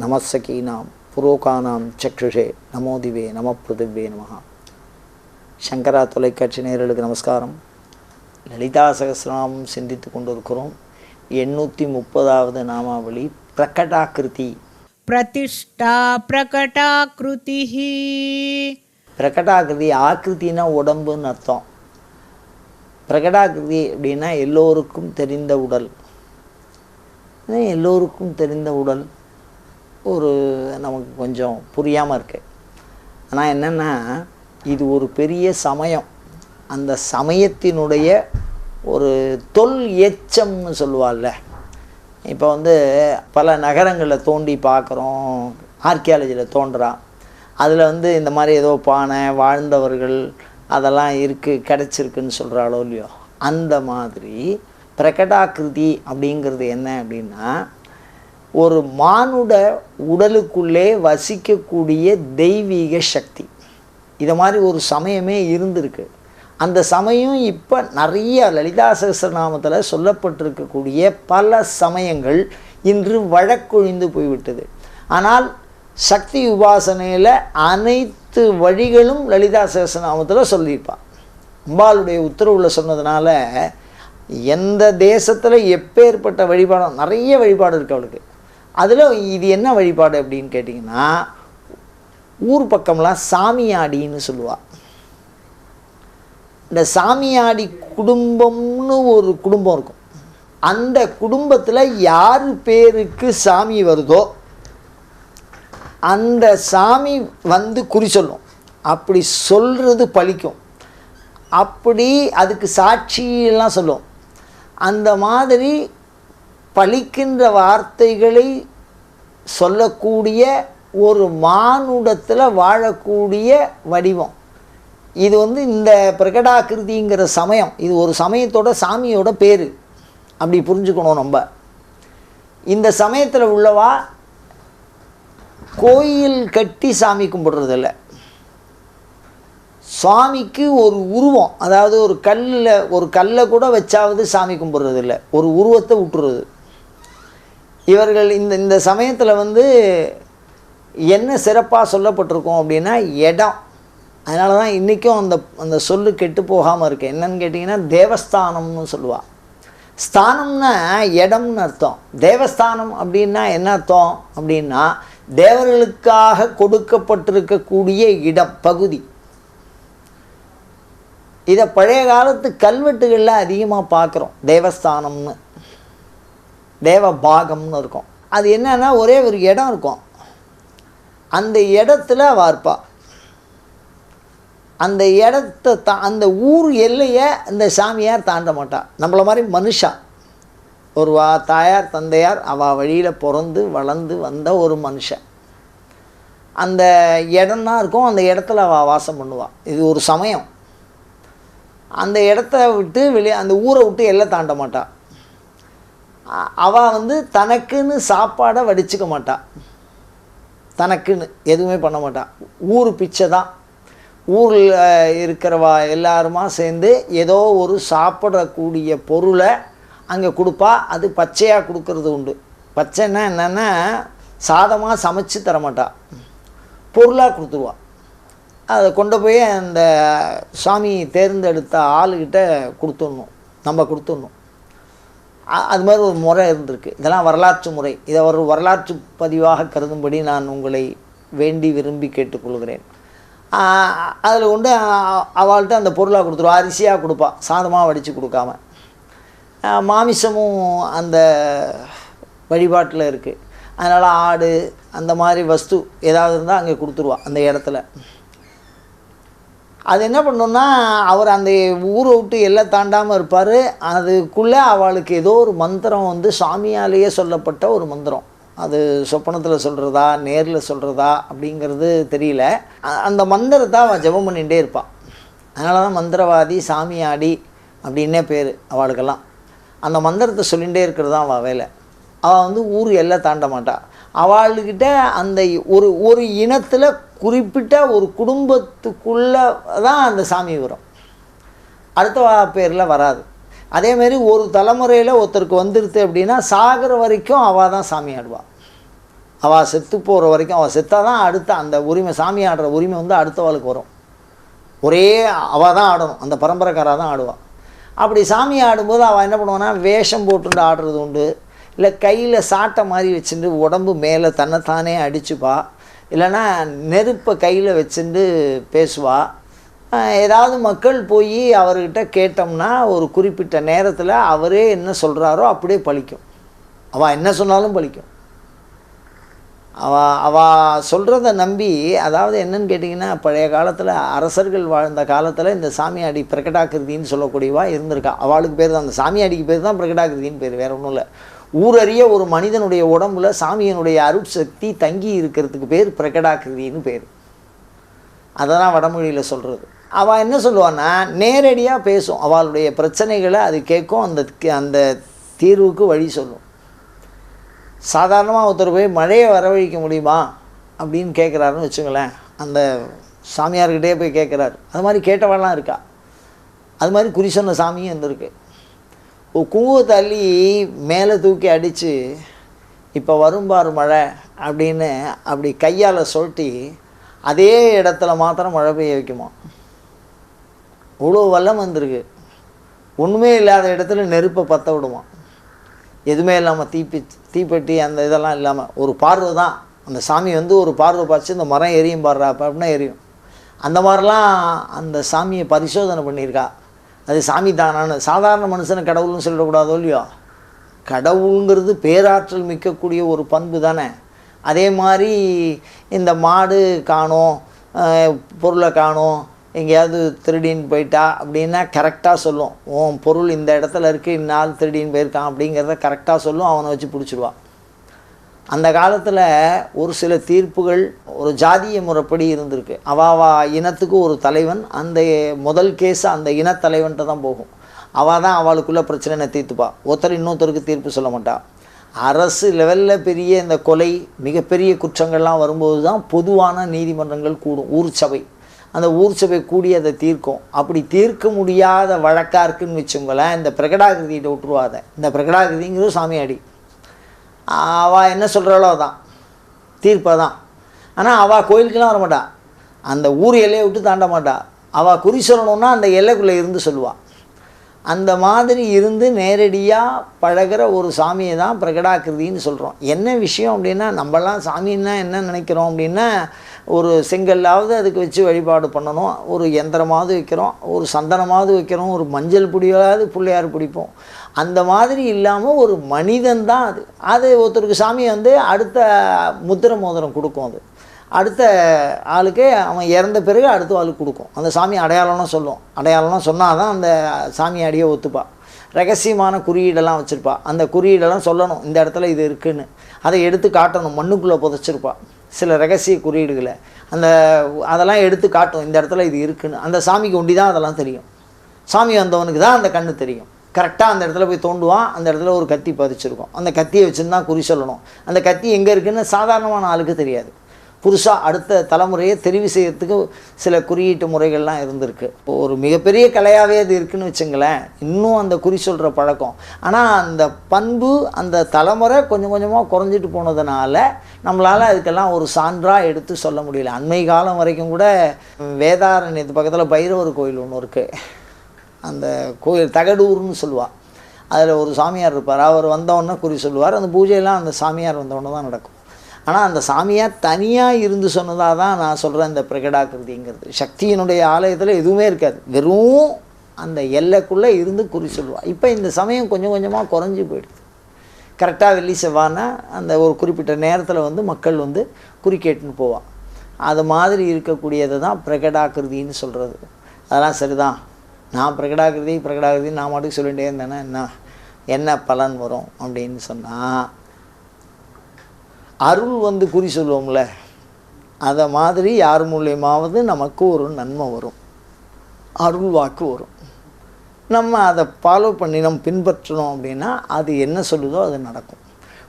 நமசகீனாம் புரோகானாம் சக்ருஷே நமோதிவே நம பிருதிவே நமகா சங்கரா தொலைக்காட்சி நேரலுக்கு நமஸ்காரம். லலிதா சகசிரநாமம் சிந்தித்து கொண்டிருக்கிறோம். எண்ணூற்றி முப்பதாவது நாமாவளி பிரகடாகிருதி. பிரதிஷ்டா பிரகடாகிருதி பிரகடாகிருதி ஆக்கிருத்தினா உடம்புன்னு அர்த்தம். பிரகடாகிருதி அப்படின்னா எல்லோருக்கும் தெரிந்த உடல். எல்லோருக்கும் தெரிந்த உடல்? ஒரு நமக்கு கொஞ்சம் புரியாமல் இருக்குது ஆனால் என்னென்னா இது ஒரு பெரிய சமயம். அந்த சமயத்தினுடைய ஒரு தொல் எச்சம்னு சொல்லுவாள்ல. இப்போ வந்து பல நகரங்களில் தோண்டி பார்க்குறோம் ஆர்கியாலஜியில் தோன்றான் அதில் வந்து இந்த மாதிரி ஏதோ பானை வாழ்ந்தவர்கள் அதெல்லாம் இருக்குது கிடச்சிருக்குன்னு சொல்கிறாளோ இல்லையோ? அந்த மாதிரி பிரகடாக்கிருதி அப்படிங்கிறது என்ன அப்படின்னா ஒரு மானுட உடலுக்குள்ளே வசிக்கக்கூடிய தெய்வீக சக்தி. இதை மாதிரி ஒரு சமயமே இருந்திருக்கு. அந்த சமயம் இப்போ நிறைய லலிதா சகஸ்ரநாமத்தில் சொல்லப்பட்டிருக்கக்கூடிய பல சமயங்கள் இன்று வழக்கொழிந்து போய்விட்டது. ஆனால் சக்தி உபாசனையில் அனைத்து வழிகளும் லலிதா சகஸ்ரநாமத்தில் சொல்லியிருப்பாள் அம்பாளுடைய உத்தரவில் சொன்னதுனால எந்த தேசத்தில் எப்பேற்பட்ட வழிபாடும் நிறைய வழிபாடு இருக்குது அவளுக்கு. அதில் இது என்ன வழிபாடு அப்படின்னு கேட்டிங்கன்னா ஊர் பக்கம்லாம் சாமியாடின்னு சொல்லுவாள் இந்த சாமியாடி குடும்பம்னு ஒரு குடும்பம் இருக்கும். அந்த குடும்பத்தில் யார் பேருக்கு சாமி வருதோ அந்த சாமி வந்து குறி சொல்லும். அப்படி சொல்கிறது பழிக்கும். அப்படி அதுக்கு சாட்சியெல்லாம் சொல்லும். அந்த மாதிரி பழிக்கின்ற வார்த்தைகளை சொல்லக்கூடிய ஒரு மானுடத்தில் வாழக்கூடிய வடிவம். இது வந்து இந்த பிரகடாகிருதிங்கிற சமயம் இது ஒரு சமயத்தோட சாமியோட பேர். அப்படி புரிஞ்சுக்கணும் நம்ம. இந்த சமயத்தில் உள்ளவா கோயில் கட்டி சாமி கும்பிட்றதில்ல. சுவாமிக்கு ஒரு உருவம் அதாவது ஒரு கல்லில் ஒரு கல்லை கூட வச்சாவது சாமி கும்பிட்றதில்ல. ஒரு உருவத்தை விட்டுறது இவர்கள் இந்த இந்த சமயத்தில் வந்து என்ன சிறப்பாக சொல்லப்பட்டிருக்கோம் அப்படின்னா இடம். அதனால தான் இன்றைக்கும் அந்த அந்த சொல்லு கெட்டு போகாமல் இருக்கு. என்னன்னு கேட்டிங்கன்னா தேவஸ்தானம்னு சொல்லுவாள் ஸ்தானம்னா இடம்னு அர்த்தம். தேவஸ்தானம் அப்படின்னா என்ன அர்த்தம்? அப்படின்னா தேவர்களுக்காக கொடுக்கப்பட்டிருக்கக்கூடிய இடம் பகுதி. இதை பழைய காலத்து கல்வெட்டுகளில் அதிகமாக பார்க்குறோம் தேவஸ்தானம்னு. தேவ பாகம்னு இருக்கும். அது என்னென்னா ஒரே ஒரு இடம் இருக்கும். அந்த இடத்துல வார்ப்பா அந்த இடத்த தா அந்த ஊர் எல்லையை இந்த சாமியார் தாண்ட மாட்டாள் நம்மள மாதிரி மனுஷா. ஒரு வா தாயார் தந்தையார் அவள் வழியில் பிறந்து வளர்ந்து வந்த ஒரு மனுஷன். அந்த இடம்தான் இருக்கும். அந்த இடத்துல அவள் வாசம் பண்ணுவாள் இது ஒரு சமயம். அந்த இடத்த விட்டு வெளியே அந்த ஊரை விட்டு எல்லை தாண்ட மாட்டாள் அவள் வந்து தனக்குன்னு சாப்பாடை வடிச்சுக்க மாட்டாள் தனக்குன்னு எதுவுமே பண்ண மாட்டாள் ஊர் பிச்சை தான் ஊரில் இருக்கிறவா எல்லாருமா சேர்ந்து ஏதோ ஒரு சாப்பிடக்கூடிய பொருளை அங்கே கொடுப்பா. அது பச்சையாக கொடுக்கறது உண்டு. பச்சைன்னா என்னென்னா சாதமாக சமைச்சு தரமாட்டா பொருளாக கொடுத்துருவா. அதை கொண்டு போய் அந்த சாமி தேர்ந்தெடுத்த ஆளுக்கிட்ட கொடுத்துடணும். நம்ம கொடுத்துடணும். அது மாதிரி ஒரு முறை இருந்திருக்கு. இதெல்லாம் வரலாற்று முறை. இதை ஒரு வரலாற்று பதிவாக கருதும்படி நான் உங்களை வேண்டி விரும்பி கேட்டுக்கொள்கிறேன். அதில் கொண்டு அவள்கிட்ட அந்த பொருளாக கொடுத்துருவா. அரிசியாக கொடுப்பா. சாதமாக வடித்து கொடுக்காம. மாமிசமும் அந்த வழிபாட்டில் இருக்குது அதனால் ஆடு அந்த மாதிரி வஸ்து ஏதாவது இருந்தால் அங்கே கொடுத்துருவா அந்த இடத்துல. அது என்ன பண்ணுன்னா அவர் அந்த ஊரை விட்டு எல்லாம் தாண்டாமல் இருப்பார். அதுக்குள்ளே அவளுக்கு ஏதோ ஒரு மந்திரம் வந்து சாமியாலேயே சொல்லப்பட்ட ஒரு மந்திரம். அது சொப்பனத்தில் சொல்கிறதா நேரில் சொல்கிறதா அப்படிங்கிறது தெரியல. அந்த மந்திரத்தை அவள் ஜெபம் பண்ணிகிட்டே இருப்பாள் அதனால தான் மந்திரவாதி சாமியாடி அப்படின்னே பேர் அவளுக்கெல்லாம். அந்த மந்திரத்தை சொல்லிகிட்டே இருக்கிறது தான் அவள் வேலை. அவள் வந்து ஊர் எல்லாம் தாண்ட மாட்டாள் அவள்கிட்ட அந்த ஒரு ஒரு இனத்தில் குறிப்பிட்ட ஒரு குடும்பத்துக்குள்ளே தான் அந்த சாமி வரும். அடுத்த வா- பேரில் வராது. அதேமாரி ஒரு தலைமுறையில் ஒருத்தருக்கு வந்துடுது அப்படின்னா சாகிற வரைக்கும் அவள் தான் சாமி ஆடுவாள் அவள் செத்து போகிற வரைக்கும் அவள் செத்தாக தான் அடுத்த அந்த உரிமை சாமி ஆடுற உரிமை வந்து அடுத்தவாளுக்கு வரும். ஒரே அவள் தான் ஆடணும் அந்த பரம்பரைக்காராக தான் ஆடுவாள் அப்படி சாமி ஆடும்போது அவள் என்ன பண்ணுவான்னா வேஷம் போட்டுண்டு ஆடுறது உண்டு. இல்லை கையில் சாட்டை மாதிரி வச்சுட்டு உடம்பு மேலே தன்னைத்தானே அடிச்சுப்பா. இல்லைன்னா நெருப்பை கையில் வச்சுட்டு பேசுவா. ஏதாவது மக்கள் போய் அவர்கிட்ட கேட்டோம்னா ஒரு குறிப்பிட்ட நேரத்தில் அவரே என்ன சொல்கிறாரோ அப்படியே பழிக்கும். அவள் என்ன சொன்னாலும் பழிக்கும். அவள் அவள் சொல்கிறத நம்பி அதாவது என்னன்னு கேட்டிங்கன்னா பழைய காலத்தில் அரசர்கள் வாழ்ந்த காலத்தில் இந்த சாமியாடி பிரகடாகிருதின்னு சொல்லக்கூடியவா இருந்திருக்கா. அவளுக்கு பேர் தான் அந்த சாமியாடிக்கு பேர் தான் பிரகடாகிருதின்னு பேர் வேறு ஒன்றும் இல்லை. ஊரறிய ஒரு மனிதனுடைய உடம்புல சாமியினுடைய அருட்சக்தி தங்கி இருக்கிறதுக்கு பேர் பிரகடாகிருதின்னு பேர். அதெல்லாம் வடமொழியில் சொல்கிறது அவள் என்ன சொல்லுவான்னா நேரடியாக பேசும். அவளுடைய பிரச்சனைகளை அது கேட்கும் அந்த அந்த தீர்வுக்கு வழி சொல்லும். சாதாரணமாக ஒருத்தர் போய் மழையை வரவழைக்க முடியுமா? அப்படின்னு கேட்குறாருன்னு வச்சுங்களேன். அந்த சாமியார்கிட்டே போய் கேட்குறாரு. அது மாதிரி கேட்டவெல்லாம் இருக்கா? அது மாதிரி குறி சொன்ன சாமியும் இருந்திருக்கு. குங்குவத்தை அள்ளி மேலே தூக்கி அடித்து இப்போ வரும் பாரு மழை அப்படின்னு அப்படி கையால் சொல்லிட்டு அதே இடத்துல மாத்திரம் மழை பெய்ய வைக்குமா? இவ்வளோ வல்லம் வந்திருக்கு. ஒன்றுமே இல்லாத இடத்துல நெருப்பை பற்ற விடுமா? எதுவுமே இல்லாமல் தீப்பி தீப்பெட்டி அந்த இதெல்லாம் இல்லாமல் ஒரு பார்வை தான். அந்த சாமி வந்து ஒரு பார்வை பார்த்து இந்த மரம் எரியும் பாடுறா அப்படின்னா எரியும். அந்த மாதிரிலாம் அந்த சாமியை பரிசோதனை பண்ணியிருக்கா. அது சாமி தானான்னு சாதாரண மனுஷனை கடவுள்னு சொல்லிடக்கூடாதோ இல்லையோ? கடவுளுங்கிறது பேராற்றல் மிக்கக்கூடிய ஒரு பண்பு தானே. அதே மாதிரி இந்த மாடு காணோம் பொருளை காணோம் எங்கேயாவது திருடின்னு போயிட்டா அப்படின்னா கரெக்டாக சொல்லும். உன் பொருள் இந்த இடத்துல இருக்குது இந்நாள் திருடின்னு போயிருக்கான் அப்படிங்கிறத கரெக்டாக சொல்லும் அவனை வச்சு பிடிச்சிடுவான் அந்த காலத்தில் ஒரு சில தீர்ப்புகள் ஒரு ஜாதிய முறைப்படி இருந்திருக்கு. அவாவா இனத்துக்கு ஒரு தலைவன் அந்த முதல் கேஸ் அந்த இனத்தலைவன்கிட்ட தான் போகும். அவள் தான் அவளுக்குள்ளே பிரச்சனை தீர்த்துப்பா. ஒருத்தர் இன்னொருத்தருக்கு தீர்ப்பு சொல்ல மாட்டா. அரசு லெவலில் பெரிய இந்த கொலை மிகப்பெரிய குற்றங்கள்லாம் வரும்போது தான் பொதுவான நீதிமன்றங்கள் கூடும். ஊர் சபை. அந்த ஊர் சபை கூடி அதை தீர்க்கும். அப்படி தீர்க்க முடியாத வழக்காக இருக்குன்னு வச்சுங்களேன் இந்த பிரகடாகிருதியிட்ட விட்டுருவாத. இந்த பிரகடாகிருதிங்கிறது சாமியாடி. அவள் என்ன சொல்கிறாளோ தான் தீர்ப்பை தான் ஆனால் அவள் கோயிலுக்கெல்லாம் வர மாட்டாள் அந்த ஊர் எல்லையை விட்டு தாண்ட மாட்டாள் அவள் குறி சொல்லணுன்னா அந்த எல்லைக்குள்ளே இருந்து சொல்லுவாள் அந்த மாதிரி இருந்து நேரடியாக பழகுற ஒரு சாமியை தான் பிரகடாக்கிருதின்னு சொல்கிறோம் என்ன விஷயம் அப்படின்னா நம்மலாம் சாமின்னா என்ன நினைக்கிறோம் அப்படின்னா ஒரு செங்கல்லாவது அதுக்கு வச்சு வழிபாடு பண்ணணும். ஒரு எந்திரமாவது வைக்கிறோம். ஒரு சந்தனமாவது வைக்கிறோம். ஒரு மஞ்சள் பிடியாவது பிள்ளையார் பிடிப்போம். அந்த மாதிரி இல்லாமல் ஒரு மனிதன் தான் அது. அது ஒருத்தருக்கு சாமி வந்து அடுத்த முத்திர மோதிரம் கொடுக்கும் அது. அடுத்த ஆளுக்கு அவன் இறந்த பிறகு அடுத்த ஆளுக்கு கொடுக்கும். அந்த சாமி அடையாளம்னு சொல்லும். அடையாளம்னு சொன்னால் தான் அந்த சாமி அடியை ஒத்துப்பா. ரகசியமான குறியீடெல்லாம் வச்சுருப்பா. அந்த குறியீடெல்லாம் சொல்லணும். இந்த இடத்துல இது இருக்குன்னு. அதை எடுத்து காட்டணும். மண்ணுக்குள்ளே புதைச்சிருப்பாள் சில ரகசிய குறியீடுகளை. அந்த அதெல்லாம் எடுத்து காட்டும். இந்த இடத்துல இது இருக்குன்னு. அந்த சாமிக்கு ஒண்டி தான் அதெல்லாம் தெரியும். சாமி வந்தவனுக்கு தான் அந்த கண்ணு தெரியும். கரெக்டாக அந்த இடத்துல போய் தோண்டுவான். அந்த இடத்துல ஒரு கத்தி பதிச்சிருக்கும். அந்த கத்தியை வச்சுருந்தான் குறி சொல்லணும். அந்த கத்தி எங்கே இருக்குதுன்னு சாதாரணமான ஆளுக்கு தெரியாது. புதுசாக அடுத்த தலைமுறையை தெரிவு செய்யறதுக்கு சில குறியீட்டு முறைகள்லாம் இருந்திருக்கு. இப்போ ஒரு மிகப்பெரிய கலையாகவே அது இருக்குன்னு வச்சுங்களேன். இன்னும் அந்த குறி சொல்கிற பழக்கம். ஆனால் அந்த பண்பு அந்த தலைமுறை கொஞ்சம் கொஞ்சமாக குறைஞ்சிட்டு போனதுனால நம்மளால் அதுக்கெல்லாம் ஒரு சான்றாக எடுத்து சொல்ல முடியல. அண்மை காலம் வரைக்கும் கூட வேதாரண்யத்து பக்கத்தில் பைரவர் கோயில் ஒன்று இருக்குது அந்த கோயில் தகடூர்னு சொல்லுவாள் அதில் ஒரு சாமியார் இருப்பார். அவர் வந்தவொடனே குறி சொல்லுவார். அந்த பூஜையெல்லாம் அந்த சாமியார் வந்தவொடனே தான் நடக்கும். ஆனால் அந்த சாமியாக தனியாக இருந்து சொன்னதாக தான் நான் சொல்கிறேன் இந்த பிரகடாகிருதிங்கிறது. சக்தியினுடைய ஆலயத்தில் எதுவுமே இருக்காது. வெறும் அந்த எல்லைக்குள்ளே இருந்து குறி சொல்லுவாள் இப்போ இந்த சமயம் கொஞ்சம் கொஞ்சமாக குறைஞ்சி போயிடுது. கரெக்டாக வெள்ளி செவ்வானா அந்த ஒரு குறிப்பிட்ட நேரத்தில் வந்து மக்கள் வந்து குறி கேட்டுன்னு போவான் அது மாதிரி இருக்கக்கூடியது தான் பிரகடாகிருதின்னு சொல்கிறது அதெல்லாம் சரிதான். நான் பிரகடாகிருதி பிரகடாகிருதி நான் மட்டும் சொல்லிகிட்டே இருந்தேன்னா என்ன? என்ன பலன் வரும் அப்படின்னு சொன்னால் அருள் வந்து குறி சொல்லுவோம்ல அதை மாதிரி யார் மூலியமாவது நமக்கு ஒரு நன்மை வரும். அருள் வாக்கு வரும். நம்ம அதை ஃபாலோ பண்ணி நம்ம பின்பற்றணும் அப்படின்னா அது என்ன சொல்லுதோ அது நடக்கும்.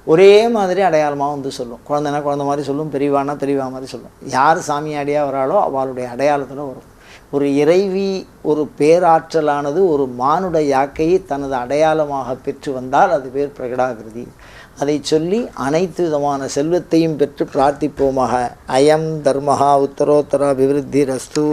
ஒரே மாதிரி அடையாளமாக வந்து சொல்லும். குழந்தைனா குழந்த மாதிரி சொல்லும் பெரியவானா பெரியவா மாதிரி சொல்லும். யார் சாமியாடியாக வராளோ அவளுடைய அடையாளத்தில் வரும். ஒரு இறைவி ஒரு பேராற்றலானது ஒரு மானுட யாக்கையை தனது அடையாளமாக பெற்று வந்தால் அது பேர் பிரகடாகிருதி. அதை சொல்லி அனைத்து விதமான செல்வத்தையும் பெற்று பிரார்த்திப்போமாக. அயம் தர்மஹா உத்தரோத்தர அபிவிருத்தி ரஸ்து